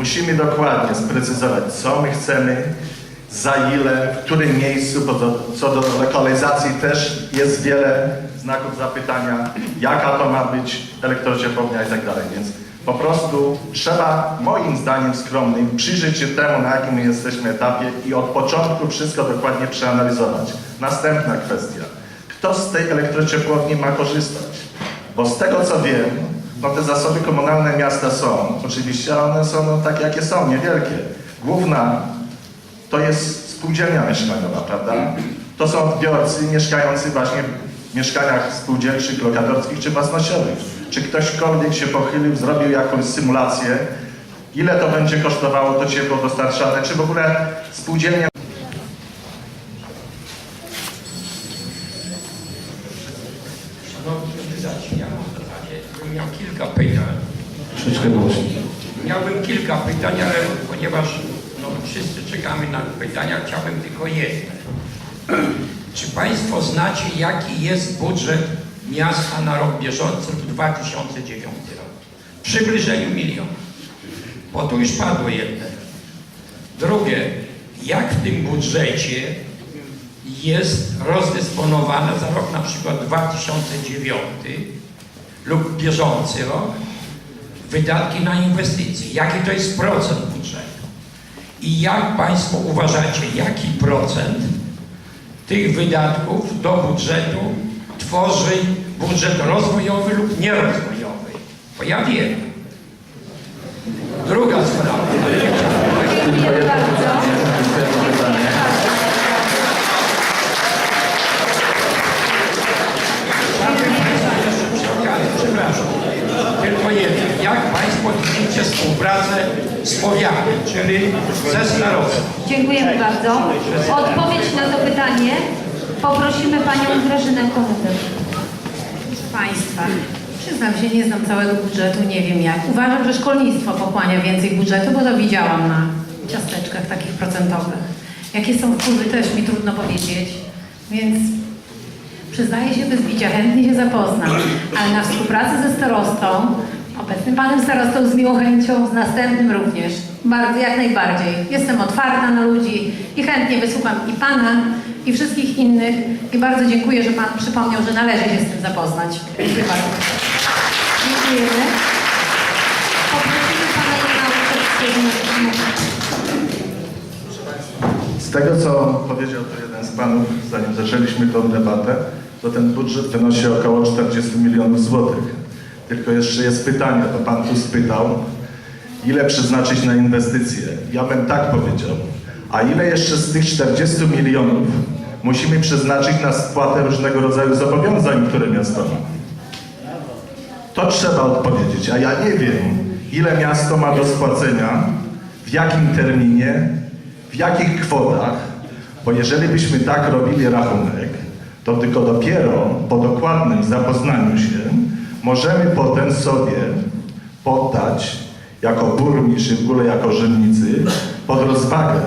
Musimy dokładnie sprecyzować, co my chcemy, za ile, w którym miejscu, bo do, co do lokalizacji też jest wiele znaków zapytania, jaka to ma być elektrociepłownia i tak dalej. Więc po prostu trzeba, moim zdaniem skromnym, przyjrzeć się temu, na jakim my jesteśmy etapie i od początku wszystko dokładnie przeanalizować. Następna kwestia. Kto z tej elektrociepłowni ma korzystać? Bo z tego co wiem, no te zasoby komunalne miasta są, oczywiście, one są no, takie, jakie są, niewielkie. Główna to jest spółdzielnia mieszkaniowa, prawda? To są odbiorcy mieszkający właśnie w mieszkaniach spółdzielczych, lokatorskich czy własnościowych. Czy ktośkolwiek się pochylił, zrobił jakąś symulację, ile to będzie kosztowało to ciepło dostarczane, czy w ogóle spółdzielnia Szanowni kandydaci, ja mam w zasadzie bym miał kilka pytań. Troszeczkę głośniej. Miałbym kilka pytań, ale ponieważ no, wszyscy czekamy na pytania, chciałbym tylko jedno. Czy Państwo znacie, jaki jest budżet miasta na rok bieżący w 2009 roku? W przybliżeniu miliona. Bo tu już padło jedno. Drugie, jak w tym budżecie jest rozdysponowane za rok na przykład 2009 lub bieżący rok wydatki na inwestycje. Jaki to jest procent budżetu? I jak Państwo uważacie, jaki procent tych wydatków do budżetu tworzy budżet rozwojowy lub nierozwojowy? Bo ja wiem. Druga sprawa. Dziękuję bardzo. Przepraszam. Tylko jedno. Jak Państwo widzicie współpracę z powiatem, czyli ze starostwem? Dziękujemy bardzo. O odpowiedź na to pytanie poprosimy Panią Grażynę Komutę. Proszę Państwa, przyznam się, nie znam całego budżetu, nie wiem jak. Uważam, że szkolnictwo pochłania więcej budżetu, bo to widziałam na ciasteczkach takich procentowych. Jakie są wpływy, też mi trudno powiedzieć, więc przyznaję się bez bicia, chętnie się zapoznam, ale na współpracę ze starostą, obecnym panem starostą z miłą chęcią, z następnym również, bardzo, jak najbardziej. Jestem otwarta na ludzi i chętnie wysłucham i pana, i wszystkich innych i bardzo dziękuję, że pan przypomniał, że należy się z tym zapoznać. Dziękuję bardzo. Dziękujemy. Poprosimy Pana. Z tego, co powiedział to jeden z panów, zanim zaczęliśmy tą debatę, to ten budżet wynosi około 40 milionów złotych. Tylko jeszcze jest pytanie, to pan tu spytał, ile przeznaczyć na inwestycje. Ja bym tak powiedział. A ile jeszcze z tych 40 milionów musimy przeznaczyć na spłatę różnego rodzaju zobowiązań, które miasto ma? To trzeba odpowiedzieć, a ja nie wiem, ile miasto ma do spłacenia, w jakim terminie, w jakich kwotach, bo jeżeli byśmy tak robili rachunek, to tylko dopiero po dokładnym zapoznaniu się możemy potem sobie poddać jako burmistrz i w ogóle jako urzędnicy pod rozwagę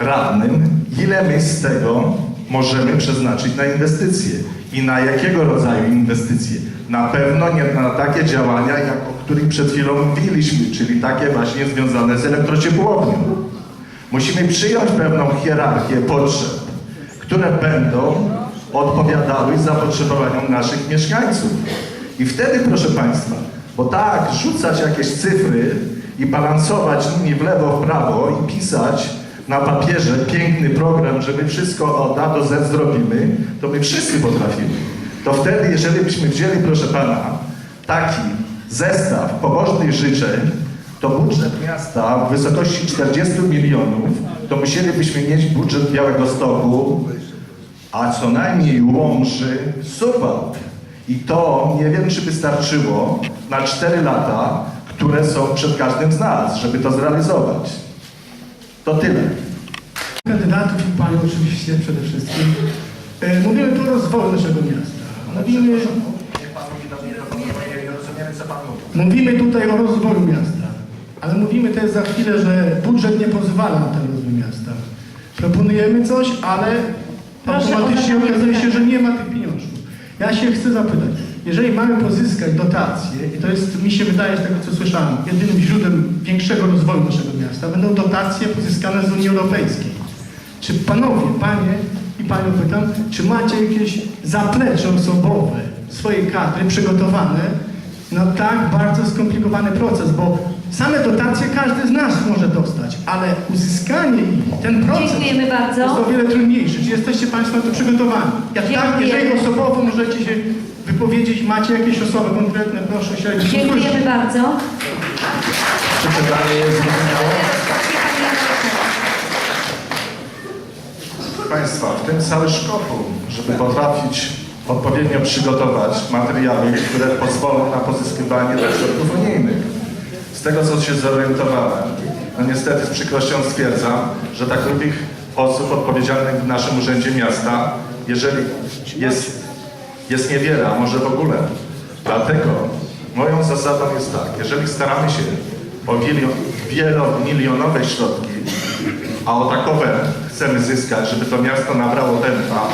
radnym, ile my z tego możemy przeznaczyć na inwestycje i na jakiego rodzaju inwestycje. Na pewno nie na takie działania, jak o których przed chwilą mówiliśmy, czyli takie właśnie związane z elektrociepłownią. Musimy przyjąć pewną hierarchię potrzeb, które będą odpowiadały zapotrzebowaniom naszych mieszkańców. I wtedy, proszę Państwa, bo tak rzucać jakieś cyfry i balansować nimi w lewo, w prawo i pisać na papierze piękny program, że my wszystko od A do Z zrobimy, to my wszyscy potrafimy. To wtedy, jeżeli byśmy wzięli, proszę Pana, taki zestaw pobożnych życzeń, to budżet miasta w wysokości 40 milionów, to musielibyśmy mieć budżet Białego Stoku, a co najmniej Łomży, Suwałk. I to nie wiem, czy wystarczyło na 4 lata, które są przed każdym z nas, żeby to zrealizować. To tyle. Kandydatów i Panią oczywiście przede wszystkim. E, Mówimy tu o rozwoju naszego miasta. Mówimy, mówimy tutaj o rozwoju miasta, ale mówimy też za chwilę, że budżet nie pozwala na ten rozwój miasta. Proponujemy coś, ale automatycznie okazuje się, że nie ma tych pieniążków. Ja się chcę zapytać, jeżeli mamy pozyskać dotacje, i to jest, mi się wydaje, z tego co słyszałem, jedynym źródłem większego miasta będą dotacje pozyskane z Unii Europejskiej. Czy panowie, panie i panią pytam, czy macie jakieś zaplecze osobowe swojej kadry przygotowane na tak bardzo skomplikowany proces, bo same dotacje każdy z nas może dostać, ale uzyskanie ich, ten proces Dziękujemy bardzo. jest o wiele trudniejszy. Czy jesteście Państwo na to przygotowani? Jak tak, Dziękujemy. jeżeli osobowo możecie się wypowiedzieć, macie jakieś osoby konkretne, proszę się Dziękujemy bardzo. Czy pytanie jest zrozumiałe? Proszę Państwa, w tym cały szkopu, żeby potrafić odpowiednio przygotować materiały, które pozwolą na pozyskiwanie środków unijnych. Tego, co się zorientowałem, no niestety z przykrością stwierdzam, że tak takich osób odpowiedzialnych w naszym Urzędzie Miasta, jeżeli jest, jest niewiele, a może w ogóle. Dlatego moją zasadą jest tak, jeżeli staramy się o wielo- wielomilionowe środki, a o takowe chcemy zyskać, żeby to miasto nabrało tempa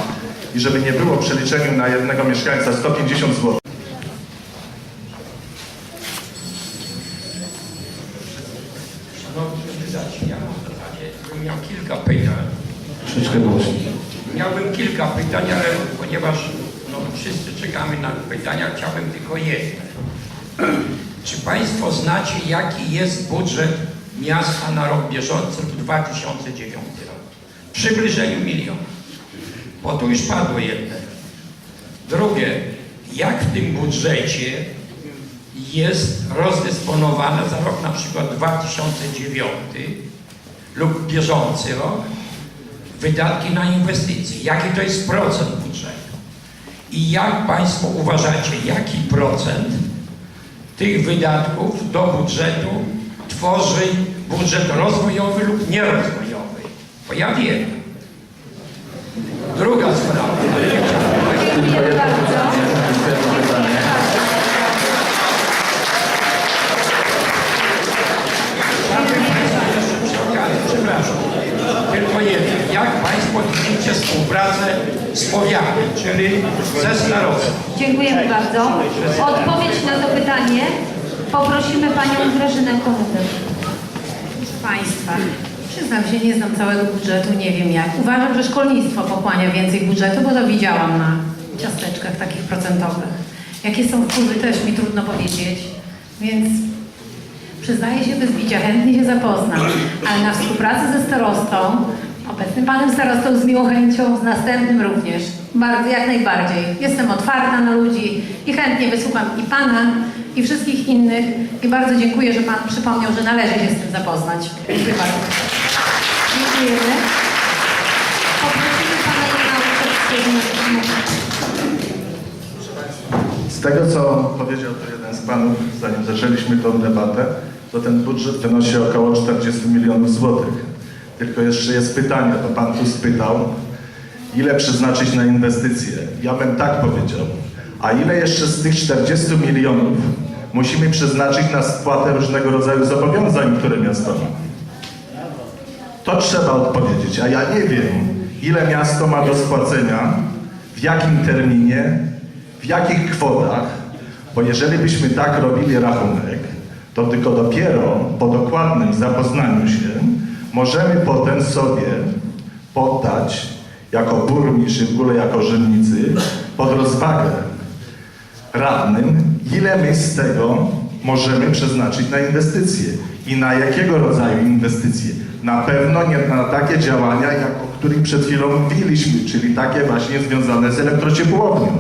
i żeby nie było w przeliczeniu na jednego mieszkańca 150 zł. Szanowni kandydaci, ja mam zasadzie bym miał kilka pytań. Troszeczkę głośniej. Miałbym kilka pytań, ale ponieważ no, wszyscy czekamy na pytania, chciałbym tylko jedno. Czy Państwo znacie, jaki jest budżet miasta na rok bieżący, rok 2009 rok? W przybliżeniu milion. Bo tu już padło jedno. Drugie, jak w tym budżecie jest rozdysponowane za rok na przykład 2009 lub bieżący rok wydatki na inwestycje. Jaki to jest procent budżetu? I jak Państwo uważacie, jaki procent tych wydatków do budżetu tworzy budżet rozwojowy lub nierozwojowy? Bo ja wiem. Druga sprawa. Dziękujemy bardzo. Przepraszam. Tylko jedno. Jak Państwo widzicie współpracę z powiatem, czyli ze starostwem? Dziękujemy bardzo. Odpowiedź na to pytanie poprosimy panią Grażynę Komutę. Proszę Państwa, przyznam się, nie znam całego budżetu, nie wiem jak. Uważam, że szkolnictwo pochłania więcej budżetu, bo to widziałam na ciasteczkach takich procentowych. Jakie są wpływy, też mi trudno powiedzieć, więc przyznaję się bez bicia, chętnie się zapoznam, ale na współpracę ze starostą, obecnym panem starostą z miłą chęcią, z następnym również, bardzo, jak najbardziej. Jestem otwarta na ludzi i chętnie wysłucham i pana, i wszystkich innych i bardzo dziękuję, że pan przypomniał, że należy się z tym zapoznać. Dziękuję bardzo. Dziękujemy. Poprosimy pana. Z tego, co powiedział tu jeden z panów, zanim zaczęliśmy tę debatę, to ten budżet wynosi około 40 milionów złotych. Tylko jeszcze jest pytanie, bo pan tu spytał, ile przeznaczyć na inwestycje. Ja bym tak powiedział. A ile jeszcze z tych 40 milionów musimy przeznaczyć na spłatę różnego rodzaju zobowiązań, które miasto ma? To trzeba odpowiedzieć, a ja nie wiem, ile miasto ma do spłacenia, w jakim terminie, w jakich kwotach, bo jeżeli byśmy tak robili rachunek, to tylko dopiero po dokładnym zapoznaniu się możemy potem sobie poddać jako burmistrz i w ogóle jako urzędnicy pod rozwagę radnym, ile my z tego możemy przeznaczyć na inwestycje i na jakiego rodzaju inwestycje. Na pewno nie na takie działania, jak o których przed chwilą mówiliśmy, czyli takie właśnie związane z elektrociepłownią.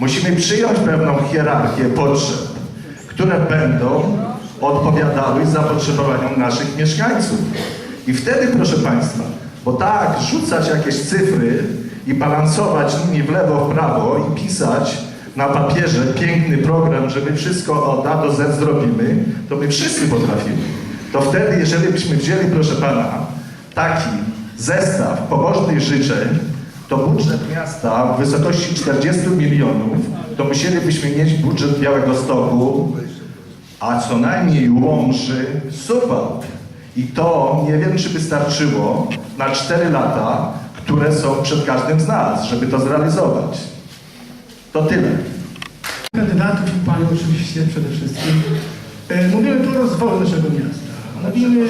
Musimy przyjąć pewną hierarchię potrzeb, które będą odpowiadały zapotrzebowaniom naszych mieszkańców. I wtedy, proszę Państwa, bo tak, rzucać jakieś cyfry i balansować nimi w lewo, w prawo i pisać na papierze piękny program, że my wszystko od A do Z zrobimy, to my wszyscy potrafimy. To wtedy, jeżeli byśmy wzięli, proszę Pana, taki zestaw pobożnych życzeń, to budżet miasta w wysokości 40 milionów, to musielibyśmy mieć budżet Białego Stoku, a co najmniej Łomży, Suwałk. I to nie wiem, czy by starczyło na 4 lata, które są przed każdym z nas, żeby to zrealizować. To tyle. kandydatów i panią oczywiście przede wszystkim. E, Mówimy tu o rozwoju naszego miasta. Mówimy